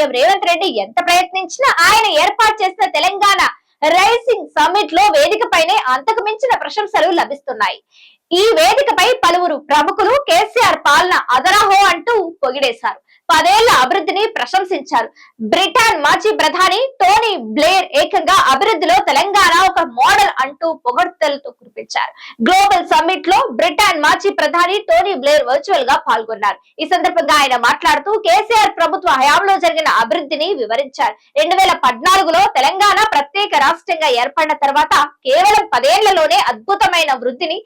CM Revanth Reddy ఎంత ప్రయత్నించినా ఆయన ఏర్పాటు చేసిన తెలంగాణ రైసింగ్ సమ్మిట్లో వేదికపైనే అంతకు మించిన ప్రశంసలు లభిస్తున్నాయి. ఈ వేదికపై పలువురు ప్రముఖులు కేసీఆర్ పాలన అదరహో అంటూ పొగిడేశారు. పదేళ్ళ అభివృద్ధిని ప్రశంసించారు. బ్రిటన్ మాజీ ప్రధాని టోనీ బ్లేర్ ఏకంగా అభివృద్ధిలో తెలంగాణ ఒక మోడల్ అంటూ పొగడ్తలతో కురిపించారు. గ్లోబల్ సమ్మిట్లో బ్రిటన్ మాజీ ప్రధాని టోనీ బ్లేర్ వర్చువల్గా పాల్గొన్నారు. ఈ సందర్భంగా ఆయన మాట్లాడుతూ కేసీఆర్ ప్రభుత్వ హయాంలో జరిగిన అభివృద్ధిని వివరించారు. రెండు వేల పద్నాలుగులో తెలంగాణ ప్రత్యేక రాష్ట్రంగా ఏర్పడిన తర్వాత కేవలం పదేళ్ళలోనే అద్భుతమైన వృద్ధిని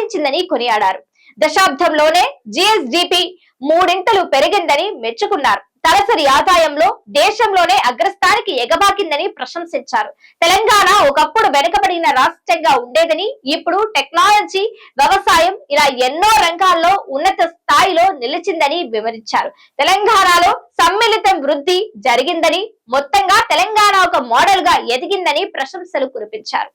సాధించిందని కొనియాడారు. దశాబ్దంలోనే జిఎస్డిపి మూడింతలు పెరిగిందని మెచ్చుకున్నారు. తలసరి ఆదాయంలో దేశంలోనే అగ్రస్థానికి ఎగబాకిందని ప్రశంసించారు. తెలంగాణ ఒకప్పుడు వెనుకబడిన రాష్ట్రంగా ఉండేదని ఇప్పుడు టెక్నాలజీ వ్యవసాయం ఇలా ఎన్నో రంగాల్లో ఉన్నత స్థాయిలో నిలిచిందని వివరించారు. తెలంగాణలో సమ్మిళితం వృద్ధి జరిగిందని మొత్తంగా తెలంగాణ ఒక మోడల్గా ఎదిగిందని ప్రశంసలు కురిపించారు.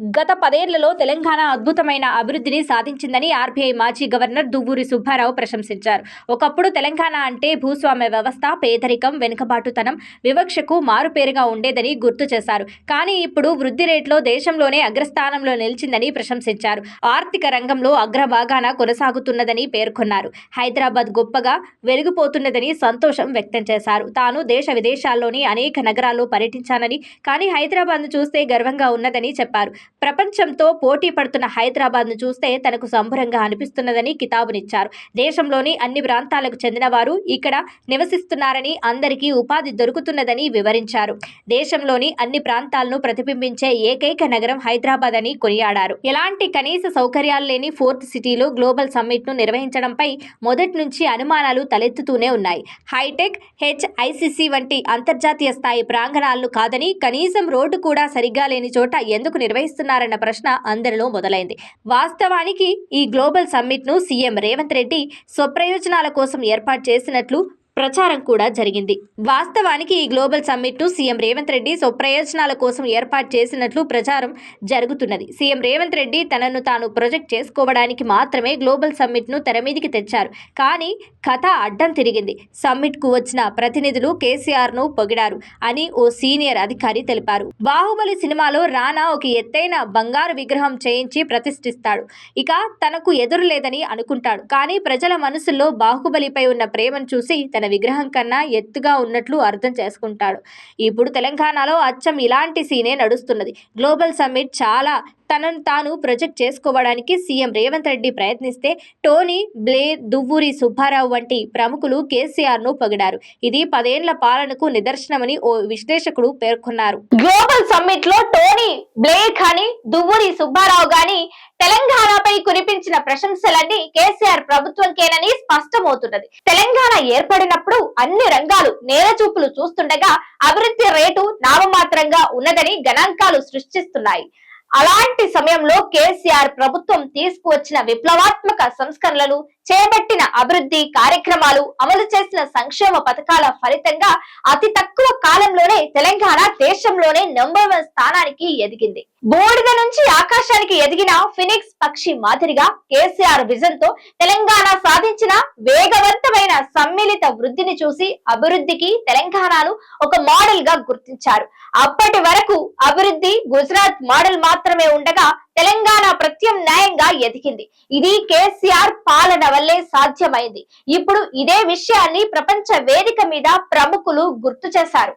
గత పదేళ్ళలో తెలంగాణ అద్భుతమైన అభివృద్ధిని సాధించిందని ఆర్బీఐ మాజీ గవర్నర్ దువ్వూరి సుబ్బారావు ప్రశంసించారు. ఒకప్పుడు తెలంగాణ అంటే భూస్వామ్య వ్యవస్థ పేదరికం వెనుకబాటుతనం వివక్షకు మారుపేరుగా ఉండేదని గుర్తు చేశారు. కానీ ఇప్పుడు వృద్ధి రేట్లో దేశంలోనే అగ్రస్థానంలో నిలిచిందని ప్రశంసించారు. ఆర్థిక రంగంలో అగ్రభాగాన కొనసాగుతున్నదని పేర్కొన్నారు. హైదరాబాద్ గొప్పగా వెలిగిపోతున్నదని సంతోషం వ్యక్తం చేశారు. తాను దేశ విదేశాల్లోని అనేక నగరాల్లో పర్యటించానని కానీ హైదరాబాద్ను చూస్తే గర్వంగా ఉన్నదని చెప్పారు. ప్రపంచంతో పోటీ పడుతున్న హైదరాబాద్ను చూస్తే తనకు సంబరంగా అనిపిస్తున్నదని కితాబునిచ్చారు. దేశంలోని అన్ని ప్రాంతాలకు చెందిన వారు ఇక్కడ నివసిస్తున్నారని అందరికీ ఉపాధి దొరుకుతున్నదని వివరించారు. దేశంలోని అన్ని ప్రాంతాలను ప్రతిబింబించే ఏకైక నగరం హైదరాబాద్ అని కొనియాడారు. ఎలాంటి కనీస సౌకర్యాలు లేని ఫోర్త్ సిటీలో గ్లోబల్ సమ్మిట్ను నిర్వహించడంపై మొదటి నుంచి అనుమానాలు తలెత్తుతూనే ఉన్నాయి. హైటెక్ హెచ్ఐసిసి వంటి అంతర్జాతీయ స్థాయి ప్రాంగణాలను కాదని కనీసం రోడ్డు కూడా సరిగ్గా లేని చోట ఎందుకు భావిస్తున్నారన్న ప్రశ్న అందరిలో మొదలైంది. వాస్తవానికి ఈ గ్లోబల్ సమ్మిట్ను సీఎం రేవంత్ రెడ్డి స్వప్రయోజనాల కోసం ఏర్పాటు చేసినట్లు ప్రచారం కూడా జరిగింది. వాస్తవానికి ఈ గ్లోబల్ సమ్మిట్ను సీఎం రేవంత్ రెడ్డి స్వప్రయోజనాల కోసం ఏర్పాటు చేసినట్లు ప్రచారం జరుగుతున్నది. సీఎం రేవంత్ రెడ్డి తనను తాను ప్రొజెక్ట్ చేసుకోవడానికి మాత్రమే గ్లోబల్ సమ్మిట్ను తెర మీదికి తెచ్చారు. కానీ కథ అడ్డం తిరిగింది. సమ్మిట్కు వచ్చిన ప్రతినిధులు కేసీఆర్ను పొగిడారు అని ఓ సీనియర్ అధికారి తెలిపారు. బాహుబలి సినిమాలో రానా ఒక ఎత్తైన బంగారు విగ్రహం చేయించి ప్రతిష్ఠిస్తాడు. ఇక తనకు ఎదురు లేదని అనుకుంటాడు. కానీ ప్రజల మనసుల్లో బాహుబలిపై ఉన్న ప్రేమను చూసి తన విగ్రహం కన్నా ఎత్తుగా ఉన్నట్లు అర్థం చేసుకుంటాడు. ఇప్పుడు తెలంగాణలో అచ్చం ఇలాంటి సీనే నడుస్తున్నది. గ్లోబల్ సమ్మిట్ చాలా తనను తాను ప్రొజెక్ట్ చేసుకోవడానికి సీఎం రేవంత్ రెడ్డి ప్రయత్నిస్తే టోనీ బ్లేర్ దువ్వూరి సుబ్బారావు వంటి ప్రముఖులు కేసీఆర్ను పొగిడారు. ఇది పదేళ్ళ పాలనకు నిదర్శనమని ఓ విశ్లేషకుడు పేర్కొన్నారు. గ్లోబల్ సమ్మిట్లో టోనీ బ్లేర్ కానీ దువ్వూరి సుబ్బారావు గాని తెలంగాణపై కురిపించిన ప్రశంసలన్నీ కేసీఆర్ ప్రభుత్వంకేనని స్పష్టమవుతున్నది. తెలంగాణ ఏర్పడినప్పుడు అన్ని రంగాలు నేలచూపులు చూస్తుండగా అభివృద్ధి రేటు నామమాత్రంగా ఉన్నదని గణాంకాలు సృష్టిస్తున్నాయి. అలాంటి సమయంలో కేసీఆర్ ప్రభుత్వం తీసుకువచ్చిన విప్లవాత్మక సంస్కరణలు చేపట్టిన అభివృద్ధి కార్యక్రమాలు అమలు చేసిన సంక్షేమ పథకాల ఫలితంగా అతి తక్కువ కాలంలోనే తెలంగాణ దేశంలోనే నంబర్ వన్ స్థానానికి ఎదిగింది. బోడిద నుంచి ఆకాశానికి ఎదిగిన ఫినిక్స్ పక్షి మాదిరిగా కేసీఆర్ విజన్తో తెలంగాణ సాధించిన వేగవంతమైన సమ్మిళిత వృద్ధిని చూసి అభివృద్ధికి తెలంగాణను ఒక మోడల్గా గుర్తించారు. అప్పటి వరకు అభివృద్ధి గుజరాత్ మోడల్ మాత్రమే ఉండగా తెలంగాణ ప్రత్యామ్నాయంగా ఎదిగింది. ఇది కేసీఆర్ పాలన వల్లే సాధ్యమైంది. ఇప్పుడు ఇదే విషయాన్ని ప్రపంచ వేదిక మీద ప్రముఖులు గుర్తు చేశారు.